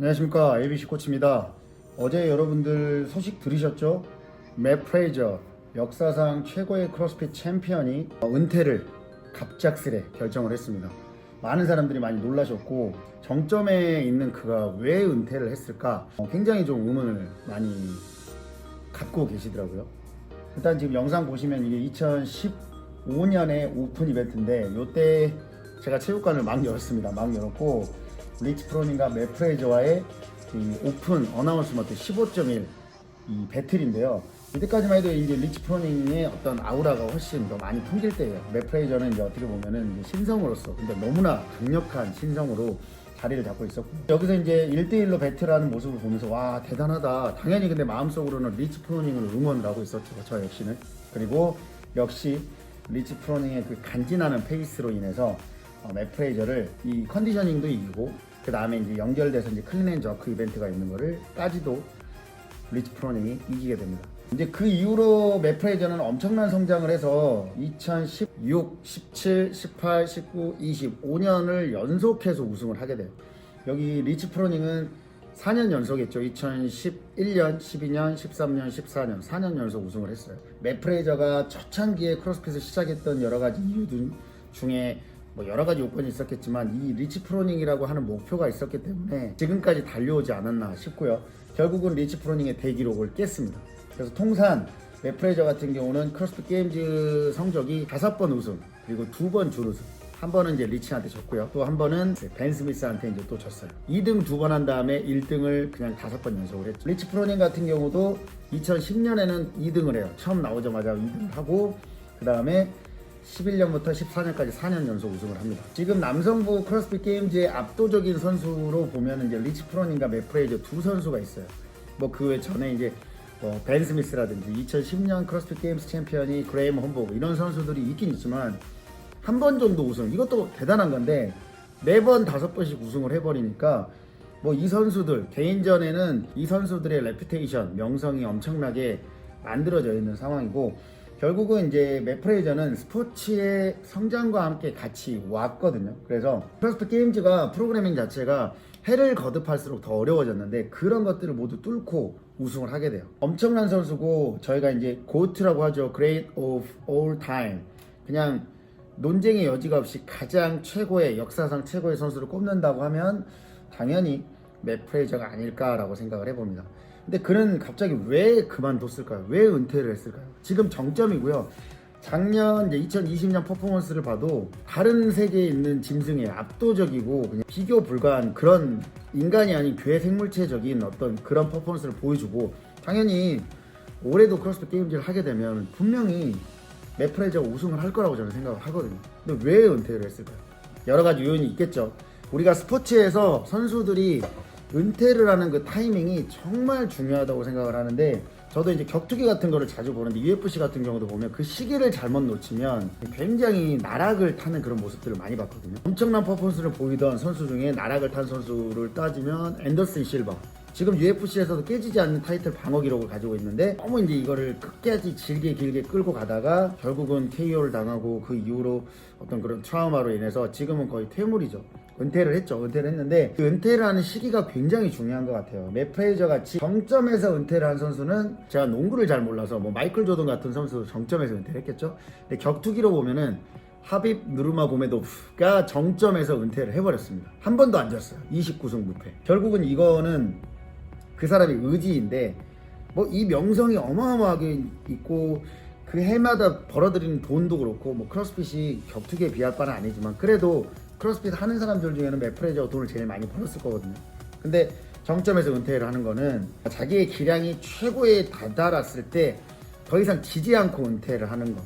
안녕하십니까 ABC 코치입니다. 어제 여러분들 소식 들으셨죠? 맵 프레이저 역사상 최고의 크로스핏 챔피언이 은퇴를 갑작스레 결정을 했습니다. 많은 사람들이 많이 놀라셨고 정점에 있는 그가 왜 은퇴를 했을까 어, 굉장히 좀 의문을 많이 갖고 계시더라고요. 일단 지금 영상 보시면 이게 2015년에 오픈 이벤트인데 이때 제가 체육관을 막 열었습니다. 막 열었고 리치 프로님과 매프레이저와의 이 오픈 어나운스먼트 15.1 이 배틀인데요. 이때까지만 해도 이제 리치 프로님의 어떤 아우라가 훨씬 더 많이 풍길 때예요. 매프레이저는 이제 어떻게 보면은 이제 신성으로서 근데 너무나 강력한 신성으로 자리를 잡고 있었고 여기서 이제 1대1로 배틀하는 모습을 보면서 와 대단하다 당연히 근데 마음속으로는 리치 프로닝을 응원을 하고 있었죠 저 역시는 그리고 역시 리치 프로닝의 그 간지나는 페이스로 인해서 어, 맥프레이저를 이 컨디셔닝도 이기고 그 다음에 이제 연결돼서 이제 클린앤 저 크 이벤트가 있는 거를,까지도 리치 프로닝이 이기게 됩니다. 이제 그 이후로 맥프레이저는 엄청난 성장을 해서 2016, 17, 18, 19, 20, 5년을 연속해서 우승을 하게 돼요. 여기 리치 프로닝은 4년 연속했죠. 2011년, 12년, 13년, 14년, 4년 연속 우승을 했어요. 맥프레이저가 초창기에 크로스핏을 시작했던 여러 가지 이유 중에 뭐 여러 가지 요건이 있었겠지만 이 리치 프로닝이라고 하는 목표가 있었기 때문에 지금까지 달려오지 않았나 싶고요. 결국은 리치 프로닝의 대기록을 깼습니다. 그래서 통산 맥프레이저 같은 경우는 크로스핏 게임즈 성적이 다섯 번 우승 그리고 두 번 준우승 한 번은 이제 리치한테 졌고요. 또 한 번은 벤 스미스한테 이제 또 졌어요. 2등 두 번 한 다음에 1등을 그냥 다섯 번 연속을 했죠. 리치 프로닝 같은 경우도 2010년에는 2등을 해요. 처음 나오자마자 2등을 하고 그 다음에 11년부터 14년까지 4년 연속 우승을 합니다. 지금 남성부 크로스핏 게임즈의 압도적인 선수로 보면 이제 리치 프로닝과 맥프레이저 두 선수가 있어요. 뭐 그 외 전에 이제 뭐 벤 스미스라든지 2010년 크로스핏 게임스 챔피언이 그레이엄 홈보그 이런 선수들이 있긴 있지만 한 번 정도 우승 이것도 대단한 건데 네번 다섯 번씩 우승을 해버리니까 뭐 이 선수들 개인전에는 이 선수들의 레퓨테이션 명성이 엄청나게 만들어져 있는 상황이고 결국은 이제 맥프레이저는 스포츠의 성장과 함께 같이 왔거든요. 그래서 크로스핏 게임즈가 프로그래밍 자체가 해를 거듭할수록 더 어려워졌는데 그런 것들을 모두 뚫고 우승을 하게 돼요. 엄청난 선수고 저희가 이제 고트라고 하죠. Great of all time. 그냥 논쟁의 여지가 없이 가장 최고의 역사상 최고의 선수를 꼽는다고 하면 당연히 맥프레이저가 아닐까라고 생각을 해봅니다. 근데 그는 갑자기 왜 그만뒀을까요? 왜 은퇴를 했을까요? 지금 정점이고요. 작년 이제 2020년 퍼포먼스를 봐도 다른 세계에 있는 짐승에 압도적이고 그냥 비교 불가한 그런 인간이 아닌 괴 생물체적인 어떤 그런 퍼포먼스를 보여주고 당연히 올해도 크로스핏 게임즈를 하게 되면 분명히 맥프레이저가 우승을 할 거라고 저는 생각을 하거든요. 근데 왜 은퇴를 했을까요? 여러 가지 요인이 있겠죠. 우리가 스포츠에서 선수들이 은퇴를 하는 그 타이밍이 정말 중요하다고 생각을 하는데 저도 이제 격투기 같은 거를 자주 보는데 UFC 같은 경우도 보면 그 시기를 잘못 놓치면 굉장히 나락을 타는 그런 모습들을 많이 봤거든요. 엄청난 퍼포먼스를 보이던 선수 중에 나락을 탄 선수를 따지면 앤더슨 실버. 지금 UFC에서도 깨지지 않는 타이틀 방어 기록을 가지고 있는데 너무 이제 이거를 끝까지 길게 길게 끌고 가다가 결국은 KO를 당하고 그 이후로 어떤 그런 트라우마로 인해서 지금은 거의 퇴물이죠. 은퇴를 했죠. 은퇴를 했는데 그 은퇴를 하는 시기가 굉장히 중요한 것 같아요. 맥프레이저 같이 정점에서 은퇴를 한 선수는 제가 농구를 잘 몰라서 뭐 마이클 조던 같은 선수도 정점에서 은퇴를 했겠죠. 근데 격투기로 보면은 하빕 누르마 고메도프가 정점에서 은퇴를 해버렸습니다. 한 번도 안 졌어요. 29승 무패. 결국은 이거는 그 사람의 의지인데 뭐 이 명성이 어마어마하게 있고 그 해마다 벌어들이는 돈도 그렇고 뭐 크로스핏이 격투기에 비할 바는 아니지만 그래도 크로스핏 하는 사람들 중에는 맥프레이저가 돈을 제일 많이 벌었을 거거든요. 근데 정점에서 은퇴를 하는 거는 자기의 기량이 최고에 다다랐을 때 더 이상 지지 않고 은퇴를 하는 거.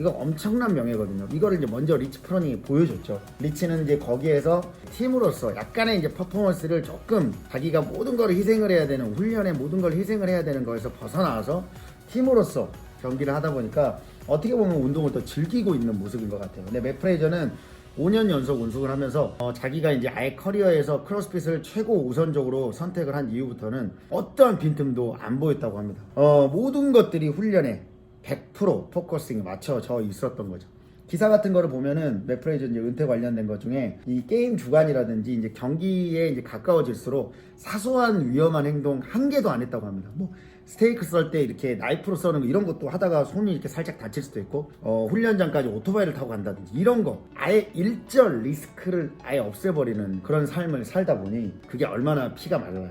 이거 엄청난 명예거든요. 이거를 이제 먼저 리치 프로닝이 보여줬죠. 리치는 이제 거기에서 팀으로서 약간의 이제 퍼포먼스를 조금 자기가 모든 걸 희생을 해야 되는 훈련에 모든 걸 희생을 해야 되는 거에서 벗어나와서 팀으로서 경기를 하다 보니까 어떻게 보면 운동을 더 즐기고 있는 모습인 것 같아요. 근데 맥프레이저는 5년 연속 우승을 하면서 어, 자기가 이제 아예 커리어에서 크로스핏을 최고 우선적으로 선택을 한 이후부터는 어떠한 빈틈도 안 보였다고 합니다. 어, 모든 것들이 훈련에 100% 포커싱에 맞춰져 있었던 거죠. 기사 같은 거를 보면은 맥프레이저 이제 은퇴 관련된 것 중에 이 게임 주간이라든지 이제 경기에 이제 가까워질수록 사소한 위험한 행동 한 개도 안 했다고 합니다. 뭐 스테이크 썰 때 이렇게 나이프로 써는 거 이런 것도 하다가 손이 이렇게 살짝 다칠 수도 있고 어, 훈련장까지 오토바이를 타고 간다든지 이런 거. 아예 일절 리스크를 아예 없애버리는 그런 삶을 살다 보니 그게 얼마나 피가 말라요.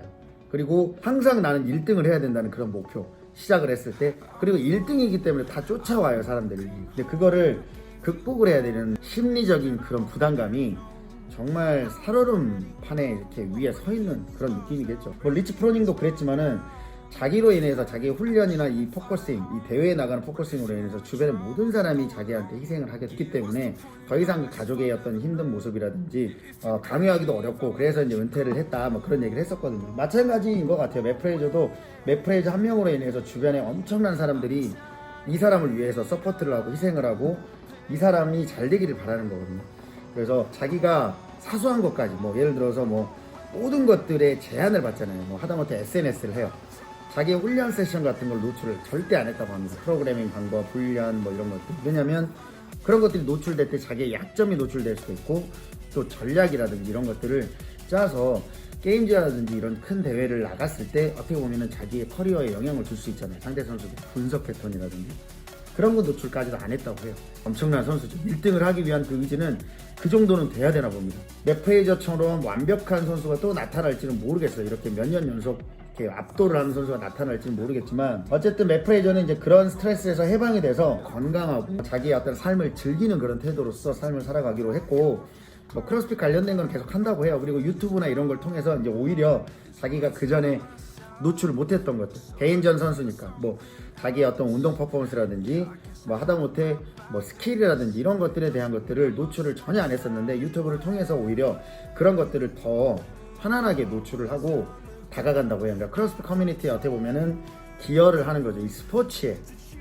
그리고 항상 나는 1등을 해야 된다는 그런 목표 시작을 했을 때 그리고 1등이기 때문에 다 쫓아와요 사람들이. 근데 그거를 극복을 해야 되는 심리적인 그런 부담감이 정말 살얼음 판에 이렇게 위에 서 있는 그런 느낌이겠죠. 뭐 리치 프로닝도 그랬지만은 자기로 인해서 자기의 훈련이나 이 포커싱, 이 대회에 나가는 포커싱으로 인해서 주변의 모든 사람이 자기한테 희생을 하게 됐기 때문에 더 이상 그 가족의 어떤 힘든 모습이라든지 어, 강요하기도 어렵고 그래서 이제 은퇴를 했다 뭐 그런 얘기를 했었거든요. 마찬가지인 것 같아요. 맥프레이저도 맥프레이저 한 명으로 인해서 주변에 엄청난 사람들이 이 사람을 위해서 서포트를 하고 희생을 하고 이 사람이 잘 되기를 바라는 거거든요. 그래서 자기가 사소한 것까지 뭐 예를 들어서 뭐 모든 것들에 제한을 받잖아요. 뭐 하다못해 SNS를 해요. 자기의 훈련 세션 같은 걸 노출을 절대 안 했다고 합니다. 프로그래밍 방법, 훈련 뭐 이런 것들. 왜냐면 그런 것들이 노출될 때 자기의 약점이 노출될 수도 있고 또 전략이라든지 이런 것들을 짜서 게임즈라든지 이런 큰 대회를 나갔을 때 어떻게 보면은 자기의 커리어에 영향을 줄 수 있잖아요. 상대 선수들 분석 패턴이라든지. 그런 거 노출까지도 안 했다고 해요. 엄청난 선수죠. 1등을 하기 위한 그 의지는 그 정도는 돼야 되나 봅니다. 맥프레이저처럼 완벽한 선수가 또 나타날지는 모르겠어요. 이렇게 몇 년 연속 이렇게 압도를 하는 선수가 나타날지는 모르겠지만 어쨌든 맥프레이저는 이제 그런 스트레스에서 해방이 돼서 건강하고 자기의 어떤 삶을 즐기는 그런 태도로서 삶을 살아가기로 했고 뭐 크로스핏 관련된 건 계속 한다고 해요. 그리고 유튜브나 이런 걸 통해서 이제 오히려 자기가 그 전에 노출을 못했던 것들 개인전 선수니까 뭐 자기의 어떤 운동 퍼포먼스라든지 뭐 하다못해 뭐 스킬이라든지 이런 것들에 대한 것들을 노출을 전혀 안 했었는데 유튜브를 통해서 오히려 그런 것들을 더 편안하게 노출을 하고 다가간다고 해요. 그러니까 크로스핏 커뮤니티에 어떻게 보면은 기여를 하는 거죠. 이 스포츠에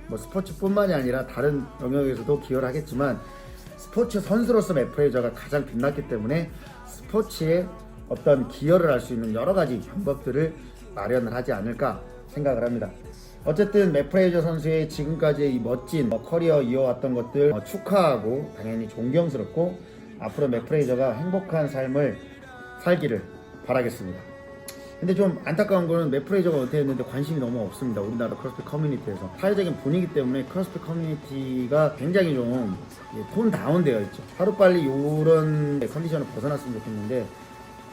뭐 스포츠뿐만이 아니라 다른 영역에서도 기여를 하겠지만 스포츠 선수로서 맥프레이저가 가장 빛났기 때문에 스포츠에 어떤 기여를 할 수 있는 여러 가지 방법들을 마련을 하지 않을까 생각을 합니다. 어쨌든 맥프레이저 선수의 지금까지의 이 멋진 어, 커리어 이어왔던 것들 어, 축하하고 당연히 존경스럽고 앞으로 맥프레이저가 행복한 삶을 살기를 바라겠습니다. 근데 좀 안타까운 거는 맥프레이저가 은퇴했는데 관심이 너무 없습니다. 우리나라 크로스핏 커뮤니티에서. 사회적인 분위기 때문에 크로스핏 커뮤니티가 굉장히 좀 예, 톤 다운되어 있죠. 하루빨리 이런 컨디션을 벗어났으면 좋겠는데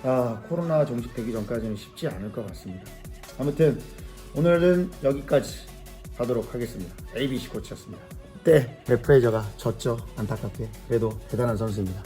아, 코로나 종식되기 전까지는 쉽지 않을 것 같습니다. 아무튼 오늘은 여기까지 가도록 하겠습니다. ABC 코치였습니다. 네, 맥프레이저가 졌죠. 안타깝게. 그래도 대단한 선수입니다.